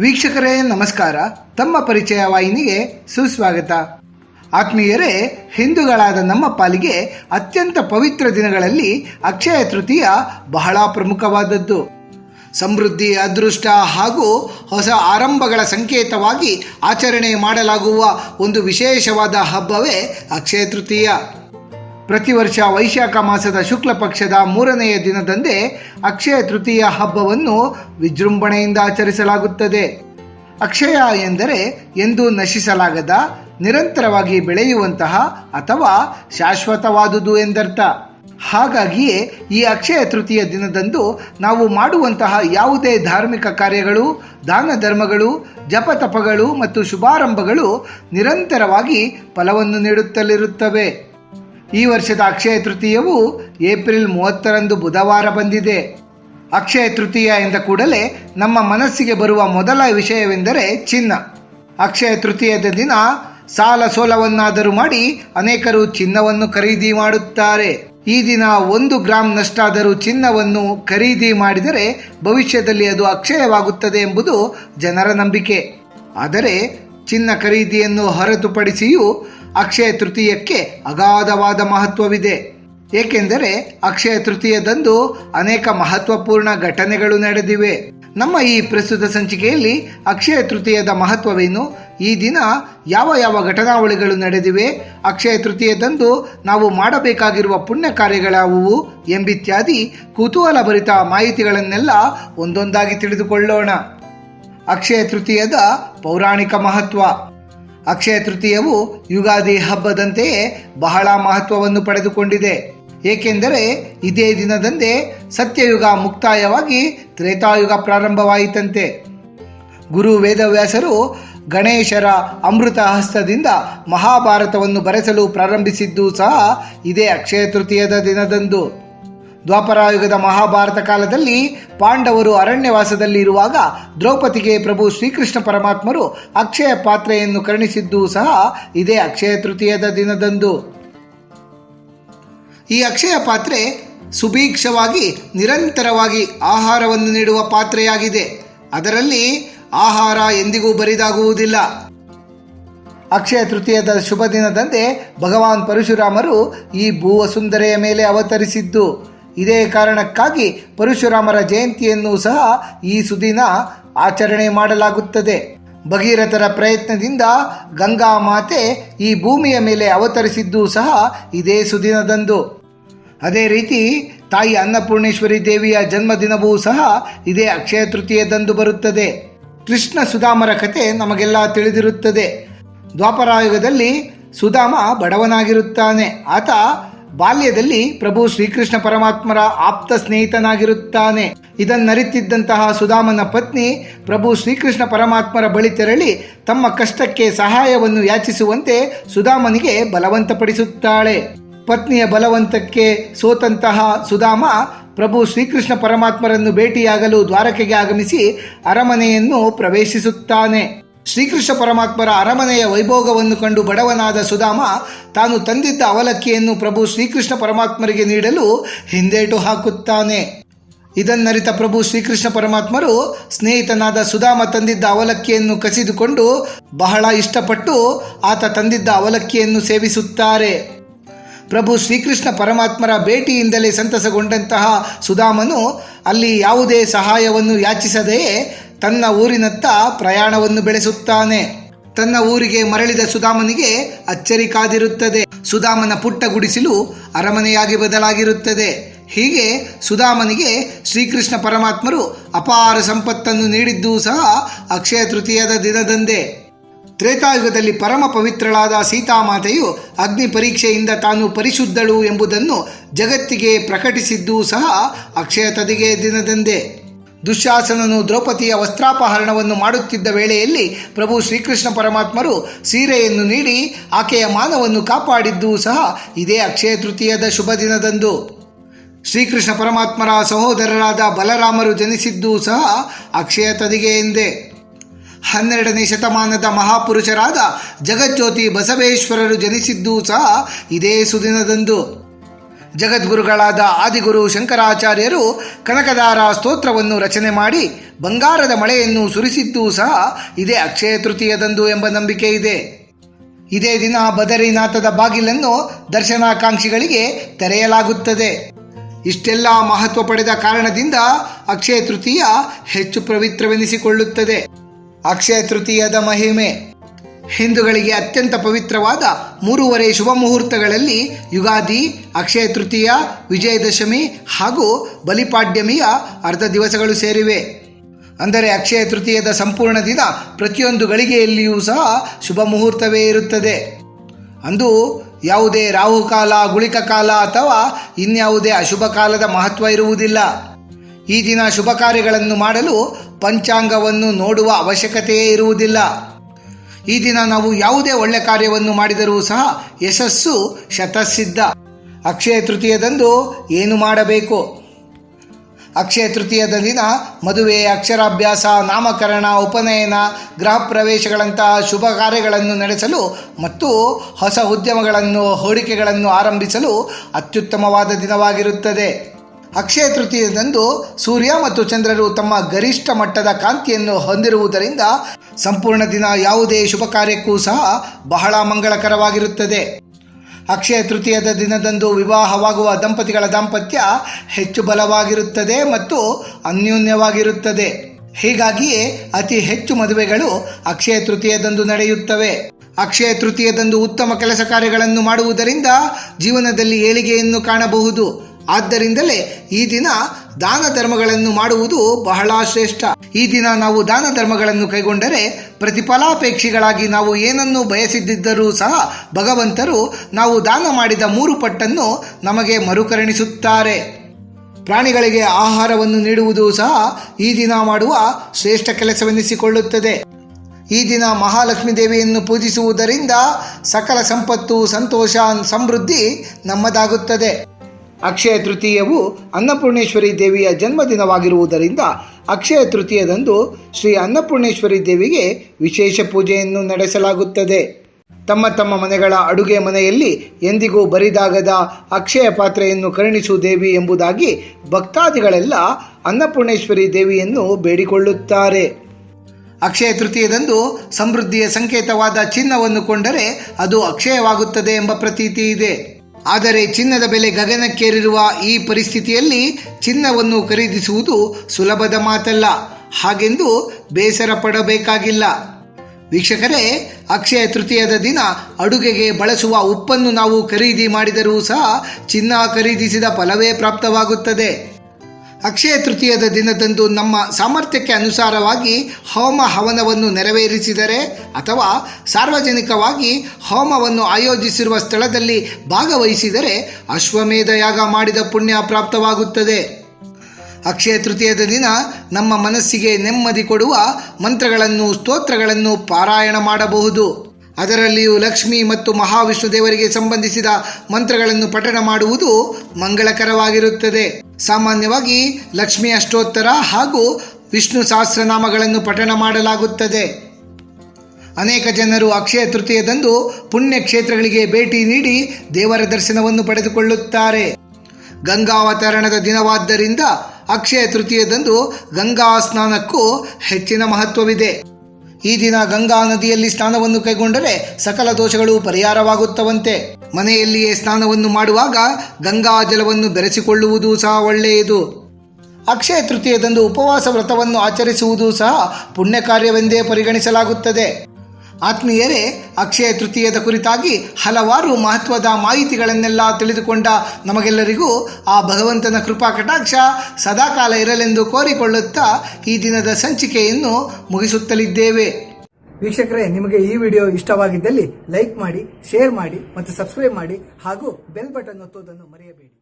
ವೀಕ್ಷಕರೇ, ನಮಸ್ಕಾರ. ತಮ್ಮ ಪರಿಚಯ ವಾಹಿನಿಗೆ ಸುಸ್ವಾಗತ. ಆತ್ಮೀಯರೇ, ಹಿಂದೂಗಳಾದ ನಮ್ಮ ಪಾಲಿಗೆ ಅತ್ಯಂತ ಪವಿತ್ರ ದಿನಗಳಲ್ಲಿ ಅಕ್ಷಯ ತೃತೀಯ ಬಹಳ ಪ್ರಮುಖವಾದದ್ದು. ಸಮೃದ್ಧಿ, ಅದೃಷ್ಟ ಹಾಗೂ ಹೊಸ ಆರಂಭಗಳ ಸಂಕೇತವಾಗಿ ಆಚರಣೆ ಮಾಡಲಾಗುವ ಒಂದು ವಿಶೇಷವಾದ ಹಬ್ಬವೇ ಅಕ್ಷಯ ತೃತೀಯ. ಪ್ರತಿ ವರ್ಷ ವೈಶಾಖ ಮಾಸದ ಶುಕ್ಲ ಪಕ್ಷದ ಮೂರನೆಯ ದಿನದಂದೇ ಅಕ್ಷಯ ತೃತೀಯ ಹಬ್ಬವನ್ನು ವಿಜೃಂಭಣೆಯಿಂದ ಆಚರಿಸಲಾಗುತ್ತದೆ. ಅಕ್ಷಯ ಎಂದರೆ ಎಂದೂ ನಶಿಸಲಾಗದ, ನಿರಂತರವಾಗಿ ಬೆಳೆಯುವಂತಹ ಅಥವಾ ಶಾಶ್ವತವಾದುದು ಎಂದರ್ಥ. ಹಾಗಾಗಿಯೇ ಈ ಅಕ್ಷಯ ತೃತೀಯ ದಿನದಂದು ನಾವು ಮಾಡುವಂತಹ ಯಾವುದೇ ಧಾರ್ಮಿಕ ಕಾರ್ಯಗಳು, ದಾನ ಧರ್ಮಗಳು ಜಪತಪಗಳು ಮತ್ತು ಶುಭಾರಂಭಗಳು ನಿರಂತರವಾಗಿ ಫಲವನ್ನು ನೀಡುತ್ತಲಿರುತ್ತವೆ. ಈ ವರ್ಷದ ಅಕ್ಷಯ ತೃತೀಯವು ಏಪ್ರಿಲ್ ಮೂವತ್ತರಂದು ಬುಧವಾರ ಬಂದಿದೆ. ಅಕ್ಷಯ ತೃತೀಯ ಎಂದ ಕೂಡಲೇ ನಮ್ಮ ಮನಸ್ಸಿಗೆ ಬರುವ ಮೊದಲ ವಿಷಯವೆಂದರೆ ಚಿನ್ನ. ಅಕ್ಷಯ ತೃತೀಯದ ದಿನ ಸಾಲ ಸೋಲವನ್ನಾದರೂ ಮಾಡಿ ಅನೇಕರು ಚಿನ್ನವನ್ನು ಖರೀದಿ ಮಾಡುತ್ತಾರೆ. ಈ ದಿನ ಒಂದು ಗ್ರಾಮ್ ನಷ್ಟಾದರೂ ಚಿನ್ನವನ್ನು ಖರೀದಿ ಮಾಡಿದರೆ ಭವಿಷ್ಯದಲ್ಲಿ ಅದು ಅಕ್ಷಯವಾಗುತ್ತದೆ ಎಂಬುದು ಜನರ ನಂಬಿಕೆ. ಆದರೆ ಚಿನ್ನ ಖರೀದಿಯನ್ನು ಹೊರತುಪಡಿಸಿಯೂ ಅಕ್ಷಯ ತೃತೀಯಕ್ಕೆ ಅಗಾಧವಾದ ಮಹತ್ವವಿದೆ. ಏಕೆಂದರೆ ಅಕ್ಷಯ ತೃತೀಯದಂದು ಅನೇಕ ಮಹತ್ವಪೂರ್ಣ ಘಟನೆಗಳು ನಡೆದಿವೆ. ನಮ್ಮ ಈ ಪ್ರಸ್ತುತ ಸಂಚಿಕೆಯಲ್ಲಿ ಅಕ್ಷಯ ತೃತೀಯದ ಮಹತ್ವವೇನು? ಈ ದಿನ ಯಾವ ಯಾವ ಘಟನಾವಳಿಗಳು ನಡೆದಿವೆ? ಅಕ್ಷಯ ತೃತೀಯದಂದು ನಾವು ಮಾಡಬೇಕಾಗಿರುವ ಪುಣ್ಯ ಕಾರ್ಯಗಳಾವುವು ಎಂಬಿತ್ಯಾದಿ ಕುತೂಹಲಭರಿತ ಮಾಹಿತಿಗಳನ್ನೆಲ್ಲ ಒಂದೊಂದಾಗಿ ತಿಳಿದುಕೊಳ್ಳೋಣ. ಅಕ್ಷಯ ತೃತೀಯದ ಪೌರಾಣಿಕ ಮಹತ್ವ. ಅಕ್ಷಯ ತೃತೀಯವು ಯುಗಾದಿ ಹಬ್ಬದಂತೆಯೇ ಬಹಳ ಮಹತ್ವವನ್ನು ಪಡೆದುಕೊಂಡಿದೆ. ಏಕೆಂದರೆ ಇದೇ ದಿನದಂದೇ ಸತ್ಯಯುಗ ಮುಕ್ತಾಯವಾಗಿ ತ್ರೇತಾಯುಗ ಪ್ರಾರಂಭವಾಯಿತಂತೆ. ಗುರು ವೇದವ್ಯಾಸರು ಗಣೇಶರ ಅಮೃತ ಹಸ್ತದಿಂದ ಮಹಾಭಾರತವನ್ನು ಬರೆಸಲು ಪ್ರಾರಂಭಿಸಿದ್ದು ಸಹ ಇದೇ ಅಕ್ಷಯ ತೃತೀಯದ ದಿನದಂದು. ದ್ವಾಪರಾಯುಗದ ಮಹಾಭಾರತ ಕಾಲದಲ್ಲಿ ಪಾಂಡವರು ಅರಣ್ಯವಾಸದಲ್ಲಿ ಇರುವಾಗ ದ್ರೌಪದಿಗೆ ಪ್ರಭು ಶ್ರೀಕೃಷ್ಣ ಪರಮಾತ್ಮರು ಅಕ್ಷಯ ಪಾತ್ರೆಯನ್ನು ಕರುಣಿಸಿದ್ದು ಸಹ ಇದೇ ಅಕ್ಷಯ ತೃತೀಯದ ದಿನದಂದು. ಈ ಅಕ್ಷಯ ಪಾತ್ರೆ ಸುಭೀಕ್ಷವಾಗಿ ನಿರಂತರವಾಗಿ ಆಹಾರವನ್ನು ನೀಡುವ ಪಾತ್ರೆಯಾಗಿದೆ. ಅದರಲ್ಲಿ ಆಹಾರ ಎಂದಿಗೂ ಬರಿದಾಗುವುದಿಲ್ಲ. ಅಕ್ಷಯ ತೃತೀಯದ ಶುಭ ದಿನದಂದೇ ಭಗವಾನ್ ಪರಶುರಾಮರು ಈ ಭೂವಸುಂದರೆಯ ಮೇಲೆ ಅವತರಿಸಿದ್ದು. ಇದೇ ಕಾರಣಕ್ಕಾಗಿ ಪರಶುರಾಮರ ಜಯಂತಿಯನ್ನು ಸಹ ಈ ಸುದಿನ ಆಚರಣೆ ಮಾಡಲಾಗುತ್ತದೆ. ಭಗೀರಥರ ಪ್ರಯತ್ನದಿಂದ ಗಂಗಾ ಮಾತೆ ಈ ಭೂಮಿಯ ಮೇಲೆ ಅವತರಿಸಿದ್ದು ಸಹ ಇದೇ ಸುದಿನದಂದು. ಅದೇ ರೀತಿ ತಾಯಿ ಅನ್ನಪೂರ್ಣೇಶ್ವರಿ ದೇವಿಯ ಜನ್ಮದಿನವೂ ಸಹ ಇದೇ ಅಕ್ಷಯ ತೃತೀಯದಂದು ಬರುತ್ತದೆ. ಕೃಷ್ಣ ಸುಧಾಮರ ಕತೆ ನಮಗೆಲ್ಲ ತಿಳಿದಿರುತ್ತದೆ. ದ್ವಾಪರಾಯುಗದಲ್ಲಿ ಸುಧಾಮ ಬಡವನಾಗಿರುತ್ತಾನೆ. ಆತ ಬಾಲ್ಯದಲ್ಲಿ ಪ್ರಭು ಶ್ರೀಕೃಷ್ಣ ಪರಮಾತ್ಮರ ಆಪ್ತ ಸ್ನೇಹಿತನಾಗಿರುತ್ತಾನೆ. ಇದನ್ನರಿತಿದ್ದಂತಹ ಸುಧಾಮನ ಪತ್ನಿ ಪ್ರಭು ಶ್ರೀಕೃಷ್ಣ ಪರಮಾತ್ಮರ ಬಳಿ ತೆರಳಿ ತಮ್ಮ ಕಷ್ಟಕ್ಕೆ ಸಹಾಯವನ್ನು ಯಾಚಿಸುವಂತೆ ಸುಧಾಮನಿಗೆ ಬಲವಂತಪಡಿಸುತ್ತಾಳೆ. ಪತ್ನಿಯ ಬಲವಂತಕ್ಕೆ ಸೋತಂತಹ ಸುಧಾಮ ಪ್ರಭು ಶ್ರೀಕೃಷ್ಣ ಪರಮಾತ್ಮರನ್ನು ಭೇಟಿಯಾಗಲು ದ್ವಾರಕೆಗೆ ಆಗಮಿಸಿ ಅರಮನೆಯನ್ನು ಪ್ರವೇಶಿಸುತ್ತಾನೆ. ಶ್ರೀಕೃಷ್ಣ ಪರಮಾತ್ಮರ ಅರಮನೆಯ ವೈಭೋಗವನ್ನು ಕಂಡು ಬಡವನಾದ ಸುಧಾಮ ತಾನು ತಂದಿದ್ದ ಅವಲಕ್ಕಿಯನ್ನು ಪ್ರಭು ಶ್ರೀಕೃಷ್ಣ ಪರಮಾತ್ಮರಿಗೆ ನೀಡಲು ಹಿಂದೇಟು ಹಾಕುತ್ತಾನೆ. ಇದನ್ನರಿತ ಪ್ರಭು ಶ್ರೀಕೃಷ್ಣ ಪರಮಾತ್ಮರು ಸ್ನೇಹಿತನಾದ ಸುಧಾಮ ತಂದಿದ್ದ ಅವಲಕ್ಕಿಯನ್ನು ಕಸಿದುಕೊಂಡು ಬಹಳ ಇಷ್ಟಪಟ್ಟು ಆತ ತಂದಿದ್ದ ಅವಲಕ್ಕಿಯನ್ನು ಸೇವಿಸುತ್ತಾರೆ. ಪ್ರಭು ಶ್ರೀಕೃಷ್ಣ ಪರಮಾತ್ಮರ ಭೇಟಿಯಿಂದಲೇ ಸಂತಸಗೊಂಡಂತಹ ಸುಧಾಮನು ಅಲ್ಲಿ ಯಾವುದೇ ಸಹಾಯವನ್ನು ಯಾಚಿಸದೆಯೇ ತನ್ನ ಊರಿನತ್ತ ಪ್ರಯಾಣವನ್ನು ಬೆಳೆಸುತ್ತಾನೆ. ತನ್ನ ಊರಿಗೆ ಮರಳಿದ ಸುಧಾಮನಿಗೆ ಅಚ್ಚರಿ ಕಾದಿರುತ್ತದೆ. ಸುಧಾಮನ ಪುಟ್ಟ ಗುಡಿಸಿಲು ಅರಮನೆಯಾಗಿ ಬದಲಾಗಿರುತ್ತದೆ. ಹೀಗೆ ಸುಧಾಮನಿಗೆ ಶ್ರೀಕೃಷ್ಣ ಪರಮಾತ್ಮರು ಅಪಾರ ಸಂಪತ್ತನ್ನು ನೀಡಿದ್ದೂ ಸಹ ಅಕ್ಷಯ ತೃತೀಯದ ದಿನದಂದೇ. ತ್ರೇತಾಯುಗದಲ್ಲಿ ಪರಮ ಪವಿತ್ರಳಾದ ಸೀತಾಮಾತೆಯು ಅಗ್ನಿ ಪರೀಕ್ಷೆಯಿಂದ ತಾನು ಪರಿಶುದ್ಧಳು ಎಂಬುದನ್ನು ಜಗತ್ತಿಗೆ ಪ್ರಕಟಿಸಿದ್ದೂ ಸಹ ಅಕ್ಷಯ ತದಿಗೆ ದಿನದಂದೇ. ದುಶ್ಯಾಸನನು ದ್ರೌಪದಿಯ ವಸ್ತ್ರಾಪಹರಣವನ್ನು ಮಾಡುತ್ತಿದ್ದ ವೇಳೆಯಲ್ಲಿ ಪ್ರಭು ಶ್ರೀಕೃಷ್ಣ ಪರಮಾತ್ಮರು ಸೀರೆಯನ್ನು ನೀಡಿ ಆಕೆಯ ಮಾನವನ್ನು ಕಾಪಾಡಿದ್ದೂ ಸಹ ಇದೇ ಅಕ್ಷಯ ತೃತೀಯದ ಶುಭ ದಿನದಂದು. ಶ್ರೀಕೃಷ್ಣ ಪರಮಾತ್ಮರ ಸಹೋದರರಾದ ಬಲರಾಮರು ಜನಿಸಿದ್ದೂ ಸಹ ಅಕ್ಷಯ ತದಿಗೆ ಎಂದೇ. ಹನ್ನೆರಡನೇ ಶತಮಾನದ ಮಹಾಪುರುಷರಾದ ಜಗಜ್ಯೋತಿ ಬಸವೇಶ್ವರರು ಜನಿಸಿದ್ದೂ ಸಹ ಇದೇ ಸುದಿನದಂದು. ಜಗದ್ಗುರುಗಳಾದ ಆದಿಗುರು ಶಂಕರಾಚಾರ್ಯರು ಕನಕದಾರ ಸ್ತೋತ್ರವನ್ನು ರಚನೆ ಮಾಡಿ ಬಂಗಾರದ ಮಳೆಯನ್ನು ಸುರಿಸಿದ್ದೂ ಸಹ ಇದೇ ಅಕ್ಷಯ ತೃತೀಯದಂದು ಎಂಬ ನಂಬಿಕೆ ಇದೆ. ಇದೇ ದಿನ ಬದರಿನಾಥದ ಬಾಗಿಲನ್ನು ದರ್ಶನಾಕಾಂಕ್ಷಿಗಳಿಗೆ ತೆರೆಯಲಾಗುತ್ತದೆ. ಇಷ್ಟೆಲ್ಲ ಮಹತ್ವ ಪಡೆದ ಕಾರಣದಿಂದ ಅಕ್ಷಯ ತೃತೀಯ ಹೆಚ್ಚು ಪವಿತ್ರವೆನಿಸಿಕೊಳ್ಳುತ್ತದೆ. ಅಕ್ಷಯ ತೃತೀಯದ ಮಹಿಮೆ. ಹಿಂದೂಗಳಿಗೆ ಅತ್ಯಂತ ಪವಿತ್ರವಾದ ಮೂರುವರೆ ಶುಭ ಮುಹೂರ್ತಗಳಲ್ಲಿ ಯುಗಾದಿ, ಅಕ್ಷಯ ತೃತೀಯ, ವಿಜಯದಶಮಿ ಹಾಗೂ ಬಲಿಪಾಡ್ಯಮಿಯ ಅರ್ಧ ದಿವಸಗಳು ಸೇರಿವೆ. ಅಂದರೆ ಅಕ್ಷಯ ತೃತೀಯದ ಸಂಪೂರ್ಣ ದಿನ ಪ್ರತಿಯೊಂದು ಗಳಿಗೆಯಲ್ಲಿಯೂ ಸಹ ಶುಭ ಮುಹೂರ್ತವೇ ಇರುತ್ತದೆ. ಅಂದು ಯಾವುದೇ ರಾಹುಕಾಲ ಗುಳಿಕ ಕಾಲ ಅಥವಾ ಇನ್ಯಾವುದೇ ಅಶುಭ ಕಾಲದ ಮಹತ್ವ ಇರುವುದಿಲ್ಲ. ಈ ದಿನ ಶುಭ ಕಾರ್ಯಗಳನ್ನು ಮಾಡಲು ಪಂಚಾಂಗವನ್ನು ನೋಡುವ ಅವಶ್ಯಕತೆಯೇ ಇರುವುದಿಲ್ಲ. ಈ ದಿನ ನಾವು ಯಾವುದೇ ಒಳ್ಳೆ ಕಾರ್ಯವನ್ನು ಮಾಡಿದರೂ ಸಹ ಯಶಸ್ಸು ಶತಸಿದ್ಧ. ಅಕ್ಷಯ ತೃತೀಯದಂದು ಏನು ಮಾಡಬೇಕು? ಅಕ್ಷಯ ತೃತೀಯದ ದಿನ ಮದುವೆ, ಅಕ್ಷರಾಭ್ಯಾಸ, ನಾಮಕರಣ, ಉಪನಯನ ಗೃಹ ಪ್ರವೇಶಗಳಂತಹ ಶುಭ ಕಾರ್ಯಗಳನ್ನು ನಡೆಸಲು ಮತ್ತು ಹೊಸ ಉದ್ಯಮಗಳನ್ನು, ಹೂಡಿಕೆಗಳನ್ನು ಆರಂಭಿಸಲು ಅತ್ಯುತ್ತಮವಾದ ದಿನವಾಗಿರುತ್ತದೆ. ಅಕ್ಷಯ ತೃತೀಯದಂದು ಸೂರ್ಯ ಮತ್ತು ಚಂದ್ರರು ತಮ್ಮ ಗರಿಷ್ಠ ಮಟ್ಟದ ಕಾಂತಿಯನ್ನು ಹೊಂದಿರುವುದರಿಂದ ಸಂಪೂರ್ಣ ದಿನ ಯಾವುದೇ ಶುಭ ಕಾರ್ಯಕ್ಕೂ ಸಹ ಬಹಳ ಮಂಗಳಕರವಾಗಿರುತ್ತದೆ. ಅಕ್ಷಯ ತೃತೀಯದ ದಿನದಂದು ವಿವಾಹವಾಗುವ ದಂಪತಿಗಳ ದಾಂಪತ್ಯ ಹೆಚ್ಚು ಬಲವಾಗಿರುತ್ತದೆ ಮತ್ತು ಅನ್ಯೋನ್ಯವಾಗಿರುತ್ತದೆ. ಹೀಗಾಗಿಯೇ ಅತಿ ಹೆಚ್ಚು ಮದುವೆಗಳು ಅಕ್ಷಯ ತೃತೀಯದಂದು ನಡೆಯುತ್ತವೆ. ಅಕ್ಷಯ ತೃತೀಯದಂದು ಉತ್ತಮ ಕೆಲಸ ಕಾರ್ಯಗಳನ್ನು ಮಾಡುವುದರಿಂದ ಜೀವನದಲ್ಲಿ ಏಳಿಗೆಯನ್ನು ಕಾಣಬಹುದು. ಆದ್ದರಿಂದಲೇ ಈ ದಿನ ದಾನ ಧರ್ಮಗಳನ್ನು ಮಾಡುವುದು ಬಹಳ ಶ್ರೇಷ್ಠ. ಈ ದಿನ ನಾವು ದಾನ ಧರ್ಮಗಳನ್ನು ಕೈಗೊಂಡರೆ ಪ್ರತಿಫಲಾಪೇಕ್ಷಿಗಳಾಗಿ ನಾವು ಏನನ್ನು ಬಯಸಿದ್ದರೂ ಸಹ ಭಗವಂತರು ನಾವು ದಾನ ಮಾಡಿದ ಮೂರು ಪಟ್ಟನ್ನು ನಮಗೆ ಮರುಕರುಣಿಸುತ್ತಾರೆ. ಪ್ರಾಣಿಗಳಿಗೆ ಆಹಾರವನ್ನು ನೀಡುವುದು ಸಹ ಈ ದಿನ ಮಾಡುವ ಶ್ರೇಷ್ಠ ಕೆಲಸವೆನಿಸಿಕೊಳ್ಳುತ್ತದೆ. ಈ ದಿನ ಮಹಾಲಕ್ಷ್ಮೀ ದೇವಿಯನ್ನು ಪೂಜಿಸುವುದರಿಂದ ಸಕಲ ಸಂಪತ್ತು, ಸಂತೋಷ, ಸಮೃದ್ಧಿ ನಮ್ಮದಾಗುತ್ತದೆ. ಅಕ್ಷಯ ತೃತೀಯವು ಅನ್ನಪೂರ್ಣೇಶ್ವರಿ ದೇವಿಯ ಜನ್ಮದಿನವಾಗಿರುವುದರಿಂದ ಅಕ್ಷಯ ತೃತೀಯದಂದು ಶ್ರೀ ಅನ್ನಪೂರ್ಣೇಶ್ವರಿ ದೇವಿಗೆ ವಿಶೇಷ ಪೂಜೆಯನ್ನು ನಡೆಸಲಾಗುತ್ತದೆ. ತಮ್ಮ ತಮ್ಮ ಮನೆಗಳ ಅಡುಗೆ ಮನೆಯಲ್ಲಿ ಎಂದಿಗೂ ಬರಿದಾಗದ ಅಕ್ಷಯ ಪಾತ್ರೆಯನ್ನು ಕರುಣಿಸು ದೇವಿ ಎಂಬುದಾಗಿ ಭಕ್ತಾದಿಗಳೆಲ್ಲ ಅನ್ನಪೂರ್ಣೇಶ್ವರಿ ದೇವಿಯನ್ನು ಬೇಡಿಕೊಳ್ಳುತ್ತಾರೆ. ಅಕ್ಷಯ ತೃತೀಯದಂದು ಸಮೃದ್ಧಿಯ ಸಂಕೇತವಾದ ಚಿನ್ನವನ್ನು ಕೊಂಡರೆ ಅದು ಅಕ್ಷಯವಾಗುತ್ತದೆ ಎಂಬ ಪ್ರತೀತಿ ಇದೆ. ಆದರೆ ಚಿನ್ನದ ಬೆಲೆ ಗಗನಕ್ಕೇರಿರುವ ಈ ಪರಿಸ್ಥಿತಿಯಲ್ಲಿ ಚಿನ್ನವನ್ನು ಖರೀದಿಸುವುದು ಸುಲಭದ ಮಾತಲ್ಲ. ಹಾಗೆಂದು ಬೇಸರ ಪಡಬೇಕಾಗಿಲ್ಲ. ವೀಕ್ಷಕರೇ, ಅಕ್ಷಯ ತೃತೀಯದ ದಿನ ಅಡುಗೆಗೆ ಬಳಸುವ ಉಪ್ಪನ್ನು ನಾವು ಖರೀದಿ ಮಾಡಿದರೂ ಸಹ ಚಿನ್ನ ಖರೀದಿಸಿದ ಫಲವೇ ಪ್ರಾಪ್ತವಾಗುತ್ತದೆ. ಅಕ್ಷಯ ತೃತೀಯದ ದಿನದಂದು ನಮ್ಮ ಸಾಮರ್ಥ್ಯಕ್ಕೆ ಅನುಸಾರವಾಗಿ ಹೋಮ ಹವನವನ್ನು ನೆರವೇರಿಸಿದರೆ ಅಥವಾ ಸಾರ್ವಜನಿಕವಾಗಿ ಹೋಮವನ್ನು ಆಯೋಜಿಸಿರುವ ಸ್ಥಳದಲ್ಲಿ ಭಾಗವಹಿಸಿದರೆ ಅಶ್ವಮೇಧ ಯಾಗ ಮಾಡಿದ ಪುಣ್ಯ ಪ್ರಾಪ್ತವಾಗುತ್ತದೆ. ಅಕ್ಷಯ ತೃತೀಯದ ದಿನ ನಮ್ಮ ಮನಸ್ಸಿಗೆ ನೆಮ್ಮದಿ ಕೊಡುವ ಮಂತ್ರಗಳನ್ನು, ಸ್ತೋತ್ರಗಳನ್ನು ಪಾರಾಯಣ ಮಾಡಬಹುದು. ಅದರಲ್ಲಿಯೂ ಲಕ್ಷ್ಮಿ ಮತ್ತು ಮಹಾವಿಷ್ಣು ದೇವರಿಗೆ ಸಂಬಂಧಿಸಿದ ಮಂತ್ರಗಳನ್ನು ಪಠಣ ಮಾಡುವುದು ಮಂಗಳಕರವಾಗಿರುತ್ತದೆ. ಸಾಮಾನ್ಯವಾಗಿ ಲಕ್ಷ್ಮಿ ಅಷ್ಟೋತ್ತರ ಹಾಗೂ ವಿಷ್ಣು ಸಹಸ್ರನಾಮಗಳನ್ನು ಪಠಣ ಮಾಡಲಾಗುತ್ತದೆ. ಅನೇಕ ಜನರು ಅಕ್ಷಯ ತೃತೀಯದಂದು ಪುಣ್ಯ ಕ್ಷೇತ್ರಗಳಿಗೆ ಭೇಟಿ ನೀಡಿ ದೇವರ ದರ್ಶನವನ್ನು ಪಡೆದುಕೊಳ್ಳುತ್ತಾರೆ. ಗಂಗಾವತರಣದ ದಿನವಾದ್ದರಿಂದ ಅಕ್ಷಯ ತೃತೀಯದಂದು ಗಂಗಾ ಸ್ನಾನಕ್ಕೂ ಹೆಚ್ಚಿನ ಮಹತ್ವವಿದೆ. ಈ ದಿನ ಗಂಗಾ ನದಿಯಲ್ಲಿ ಸ್ನಾನವನ್ನು ಕೈಗೊಂಡರೆ ಸಕಲ ದೋಷಗಳು ಪರಿಹಾರವಾಗುತ್ತವಂತೆ. ಮನೆಯಲ್ಲಿಯೇ ಸ್ನಾನವನ್ನು ಮಾಡುವಾಗ ಗಂಗಾ ಜಲವನ್ನು ಬೆರೆಸಿಕೊಳ್ಳುವುದು ಸಹ ಒಳ್ಳೆಯದು. ಅಕ್ಷಯ ತೃತೀಯದಂದು ಉಪವಾಸ ವ್ರತವನ್ನು ಆಚರಿಸುವುದು ಸಹ ಪುಣ್ಯ ಕಾರ್ಯವೆಂದೇ ಪರಿಗಣಿಸಲಾಗುತ್ತದೆ. ಆತ್ಮೀಯರೇ, ಅಕ್ಷಯ ತೃತೀಯದ ಕುರಿತಾಗಿ ಹಲವಾರು ಮಹತ್ವದ ಮಾಹಿತಿಗಳನ್ನೆಲ್ಲ ತಿಳಿದುಕೊಂಡ ನಮಗೆಲ್ಲರಿಗೂ ಆ ಭಗವಂತನ ಕೃಪಾ ಕಟಾಕ್ಷ ಸದಾಕಾಲ ಇರಲೆಂದು ಕೋರಿಕೊಳ್ಳುತ್ತಾ ಈ ದಿನದ ಸಂಚಿಕೆಯನ್ನು ಮುಗಿಸುತ್ತಲಿದ್ದೇವೆ. ವೀಕ್ಷಕರೇ, ನಿಮಗೆ ಈ ವಿಡಿಯೋ ಇಷ್ಟವಾಗಿದ್ದಲ್ಲಿ ಲೈಕ್ ಮಾಡಿ, ಶೇರ್ ಮಾಡಿ ಮತ್ತು ಸಬ್ಸ್ಕ್ರೈಬ್ ಮಾಡಿ ಹಾಗೂ ಬೆಲ್ ಬಟನ್ ಒತ್ತುವುದನ್ನು ಮರೆಯಬೇಡಿ.